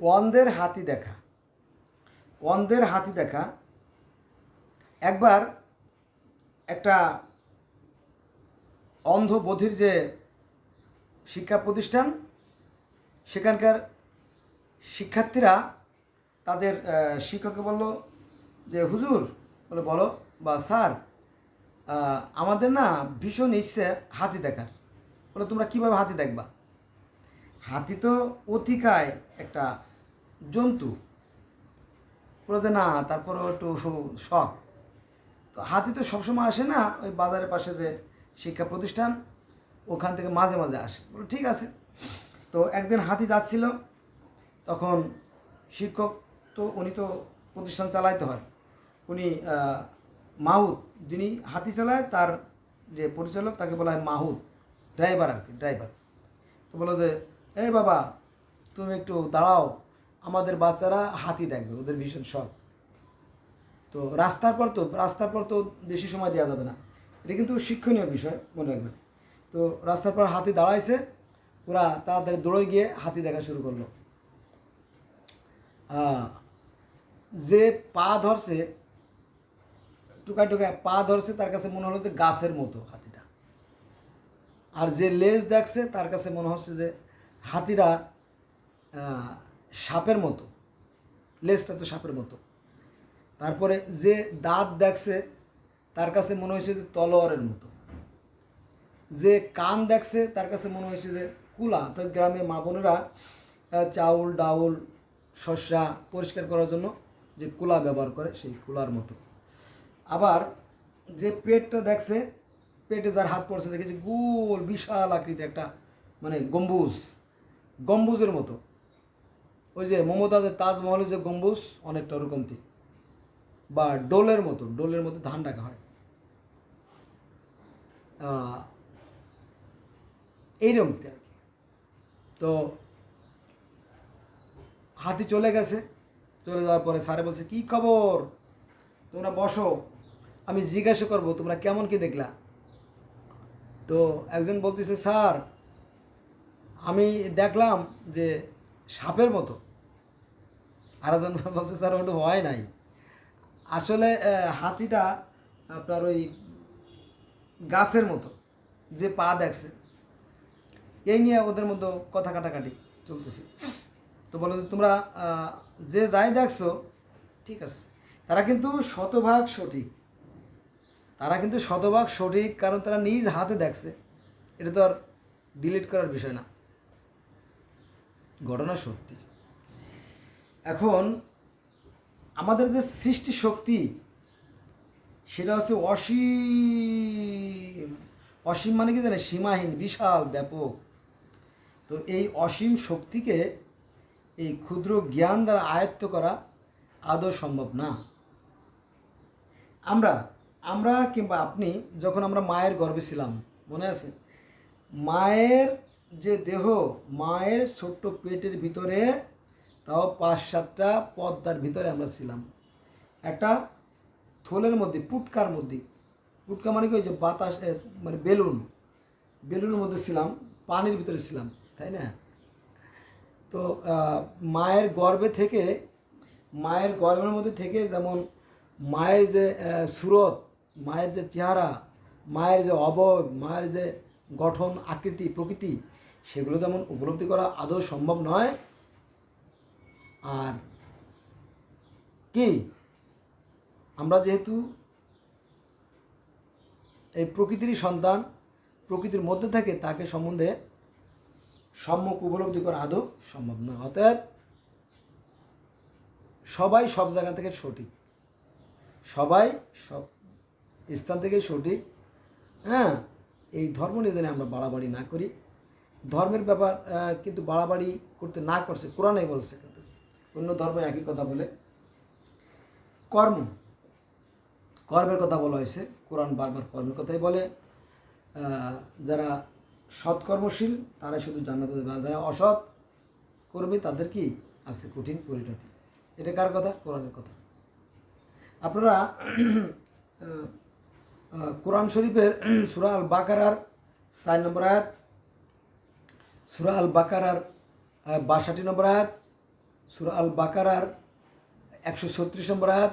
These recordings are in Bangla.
অন্ধের হাতি দেখা। অন্ধের হাতি দেখা। একবার একটা অন্ধ বধির যে শিক্ষা প্রতিষ্ঠান, সেখানকার শিক্ষার্থীরা তাদের শিক্ষককে বলল যে, হুজুর, বলে, বলো, বা স্যার আমাদের না ভীষণ ইচ্ছে হাতি দেখার। বলে, তোমরা কীভাবে হাতি দেখবা? হাতি তো অতিকায় একটা জন্তু। বলে যে না, তারপরেও একটু শখ। তো হাতি তো সবসময় আসে না, ওই বাজারের পাশে যে শিক্ষা প্রতিষ্ঠান, ওখান থেকে মাঝে মাঝে আসে। বলে, ঠিক আছে। তো একদিন হাতি যাচ্ছিল, তখন শিক্ষক তো, উনি তো প্রতিষ্ঠান চালাইতে হয়। উনি মাহুত, যিনি হাতি চালায়, তার যে পরিচালক, তাকে বলা হয় মাহুত, ড্রাইভার আর কি, ড্রাইভার। তো বলো যে এই বাবা, তুমি একটু দাঁড়াও। আমাদের বাচ্চারা হাতি দেখবে, ওদের ভীষণ শখ। তো রাস্তার পর তো, রাস্তার পর তো বেশি সময় দেওয়া যাবে না। এটা কিন্তু শিক্ষণীয় বিষয়, মনে রাখবেন তো রাস্তার পর হাতি দাঁড়াইছে, ওরা তাড়াতাড়ি দৌড়ে গিয়ে হাতি দেখা শুরু করল। যে পা ধরছে, টুকায় টুকায় পা ধরছে, তার কাছে মনে হলো যে গাছের মতো হাতিটা। আর যে লেজ দেখছে, তার কাছে মনে হচ্ছে যে হাতিরা সাপের মতো, লেজটা তো সাপের মতো। তারপরে যে দাঁত দেখছে, তার কাছে মনে হয়েছে যে তলোয়ারের মতো। যে কান দেখছে, তার কাছে মনে হয়েছে যে কুলা। তো গ্রামে মা বোনেরা চাউল, ডাউল শস্যা পরিষ্কার করার জন্য যে কুলা ব্যবহার করে, সেই কুলার মতো। আবার যে পেটটা দেখছে, পেটে যার হাত পড়ছে দেখেছে গোল, বিশাল আকৃতির একটা মানে গম্বুজ। গম্বুজের মতো। ওই যে মমতাজের তাজমহলের যে গম্বুজ অনেকটা ওরকম ঠিক বা ডোলের মতো ডোলের মতো ধান রাখা হয়। আহ, এইরকম আর কি। তো হাতি চলে গেছে। চলে যাওয়ার পরে স্যারে বলছে কি খবর? তোমরা বসো। আমি জিজ্ঞাসা করব তোমরা কেমন কি দেখলা? তো একজন বলতেছে স্যার আমি দেখলাম যে সাপের মতো। আর একজন বলছে, স্যার, ওটা ভয় নাই। আসলে হাতিটা আপনার ওই গাছের মতো, যে পা দেখছে। এই নিয়ে ওদের মধ্যে কথা কাটাকাটি চলতেছে। তো বলো তোমরা যে যাই দেখছ, ঠিক আছে। তারা কিন্তু শতভাগ সঠিক। তারা কিন্তু শতভাগ সঠিক, কারণ তারা নিজ হাতে দেখছে। এটা তো আর ডিলিট করার বিষয় না। ঘটনা সত্যি। এখন আমাদের যে সৃষ্টি শক্তি সেটা হচ্ছে অসীম অসীম মানে কি জানে সীমাহীন, বিশাল, ব্যাপক। তো এই অসীম শক্তিকে এই ক্ষুদ্র জ্ঞান দ্বারা আয়ত্ত করা আদৌ সম্ভব না। আমরা আমরা কিংবা আপনি, যখন আমরা মায়ের গর্ভে ছিলাম, মনে আছে? মায়ের যে দেহ মায়ের ছোট্ট পেটের ভিতরে, তাও পাঁচ সাতটা পদ্মার ভিতরে আমরা ছিলাম। একটা থলের মধ্যে, পুটকার মধ্যে। পুটকা মানে কি ওই যে বাতাস মানে বেলুন। বেলুনের মধ্যে ছিলাম, পানির ভিতরে ছিলাম, তাই না? তো মায়ের গর্ভে থেকে, মায়ের গর্ভের মধ্যে থেকে যেমন মায়ের যে সুরত, মায়ের যে চেহারা, মায়ের যে অবয়ব, মায়ের যে গঠন, আকৃতি, প্রকৃতি সেগুলো তেমন উপলব্ধি করা আদৌ সম্ভব নয়। আর কি? আমরা যেহেতু এই প্রকৃতিরই সন্তান, প্রকৃতির মধ্যে থাকে তাকে সম্বন্ধে সম্যক উপলব্ধি করা আদৌ সম্ভব নয়। অতএব সবাই সব জায়গা থেকে সঠিক। সবাই সব স্থান থেকে সঠিক। হ্যাঁ এই ধর্ম নিয়ে আমরা বাড়াবাড়ি না করি। ধর্মের ব্যাপার কিন্তু বাড়াবাড়ি করতে না করছে। কোরআনে বলছে কিন্তু। অন্য ধর্মে একই কথা বলে। কর্ম। কর্মের কথা বলা হয়েছে। কোরআন বারবার কর্মের কথাই বলে। যারা সৎকর্মশীল তারা শুধু জান্নাতে যারা অসৎ কর্মী, তাদের কি আছে? কঠিন পরিণতি। এটা কার কথা? কোরআনের কথা। আপনারা কোরআন শরীফের সুরা আল বাকারার চার নম্বর আয়াত সুরা আল বাকারার বাষট্টি নম্বর আয়াত, সুরা আল বাকারার একশো ছত্রিশ নম্বর আয়াত,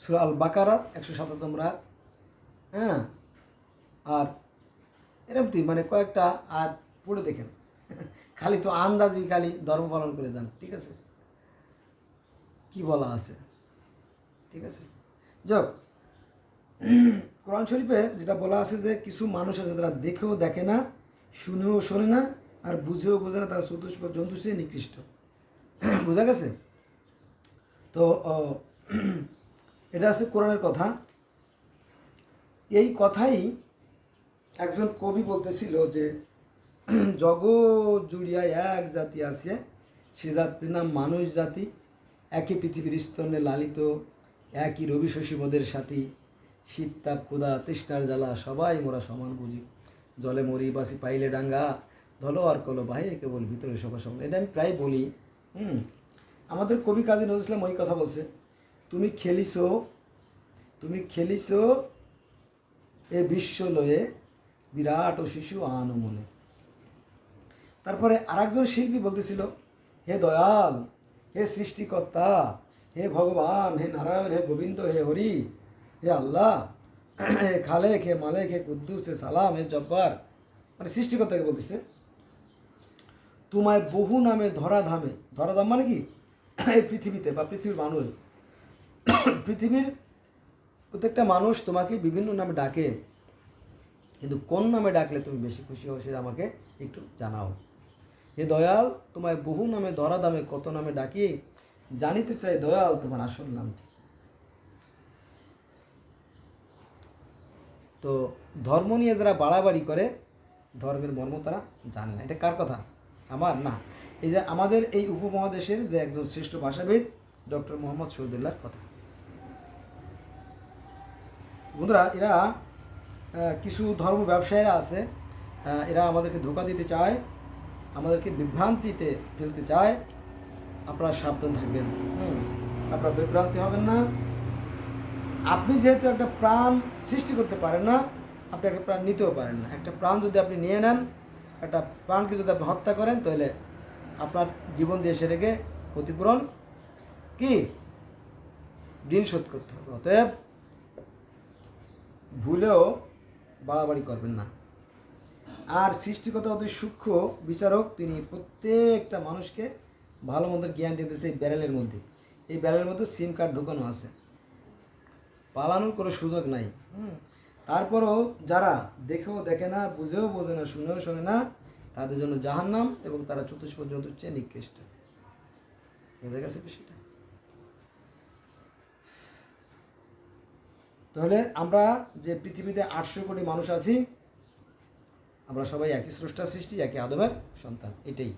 সুরা আল বাকারার একশো সাতাত্তর নম্বর আয়াত হ্যাঁ? আর এরকম মানে কয়েকটা আয়াত পড়ে দেখেন। খালি তো আন্দাজি খালি ধর্ম পালন করে যান, ঠিক আছে? কি বলা আছে? ঠিক আছে? যাক, কোরআন শরীফে যেটা বলা আছে যে কিছু মানুষ আছে যারা দেখেও দেখে না শুনেও শোনে না আর বুঝেও বোঝে না তারা চতুষ্প জন্তু সে নিকৃষ্ট। বোঝা গেছে? তো এটা আছে কোরআনের কথা। এই কথাই একজন কবি বলতেছিল যে, জগৎ জুড়িয়া এক জাতি আছে, সে জাতির নাম মানুষ জাতি। একই পৃথিবীর স্তনে লালিত, একই রবি শশীবদের সাথী। শীত তাপ ক্ষুদা তৃষ্ণার জ্বালা, সবাই মোরা সমান বুঝি। জলে মরি বাসি পাইলে ডাঙ্গা, ধলো আর কলো বাহিরে কেবল ভিতরে সবার সমান এটা আমি প্রায় বলি। হুম? আমাদের কবি কাজী নজরুল ইসলাম ওই কথা বলছে, তুমি খেলিছো তুমি খেলিছো এ বিশ্ব লয়ে বিরাট ও শিশু আনো মনে তারপরে আরেকজন শিল্পী বলতেছিল, হে দয়াল, হে সৃষ্টিকর্তা, হে ভগবান, হে নারায়ণ, হে গোবিন্দ, হে হরি, হে আল্লাহ খালেক হে মালেক হে কুদ্দুস সালাম, হে জব্বার। মানে সৃষ্টিকর্তাকে বলতেছে, তোমায় বহু নামে ধরা ধামে। ধরা ধাম মানে কি? এই পৃথিবীতে বা পৃথিবীর মানুষ। পৃথিবীর প্রত্যেকটা মানুষ তোমাকে বিভিন্ন নামে ডাকে। কিন্তু কোন নামে ডাকলে তুমি বেশি খুশি হও সেটা আমাকে একটু জানাও। হে দয়াল, তোমায় বহু নামে ধরা দামে কত নামে ডাকি? জানিতে চাই দয়াল, তোমার আসল নামটি কি? তো ধর্ম নিয়ে যারা বাড়াবাড়ি করে, ধর্মের মর্ম তারা জানে না। এটা কার কথা? আমার? না। এই যে আমাদের এই উপমহাদেশের যে একজন শ্রেষ্ঠ ভাষাবিদ, ডক্টর মোহাম্মদ শহীদুল্লাহর কথা। বন্ধুরা, এরা কিছু ধর্ম ব্যবসায়ীরা আছে এরা আমাদেরকে ধোকা দিতে চায়, আমাদেরকে বিভ্রান্তিতে ফেলতে চায়। আপনারা সাবধান থাকবেন। হুম। আপনারা বিভ্রান্তি হবেন না। আপনি যেহেতু একটা প্রাণ সৃষ্টি করতে পারেন না, আপনি একটা প্রাণ নিতেও পারেন না। একটা প্রাণ যদি আপনি নিয়ে নেন, একটা প্রাণকে যদি আপনি হত্যা করেন, তাহলে আপনার জীবন দিয়ে সে রেখে ক্ষতিপূরণ কি? ঋণ শোধ করতে হবে। অতএব ভুলেও বাড়াবাড়ি করবেন না। আর সৃষ্টিকতা অতি সূক্ষ্ম বিচারক, তিনি প্রত্যেকটা মানুষকে ভালো মন্দের জ্ঞান দিতেছে এই ব্যারেলের মধ্যে। এই ব্যারেলের মধ্যে সিম কার্ড ঢুকানো আছে। পালানোর কোনো সুযোগ নাই। হুম। তারপরেও যারা দেখেও দেখে না বুঝেও বোঝে না শুনেও শোনে না তাদের জন্য জাহান্নাম এবং তারা চতুষ্প চতুর্থে নিকৃষ্ট। বুঝে গেছে বিষয়টা? তাহলে আমরা যে পৃথিবীতে আটশো কোটি মানুষ আছি আমরা সবাই একই স্রষ্টা সৃষ্টি একই আদমের সন্তান এটাই।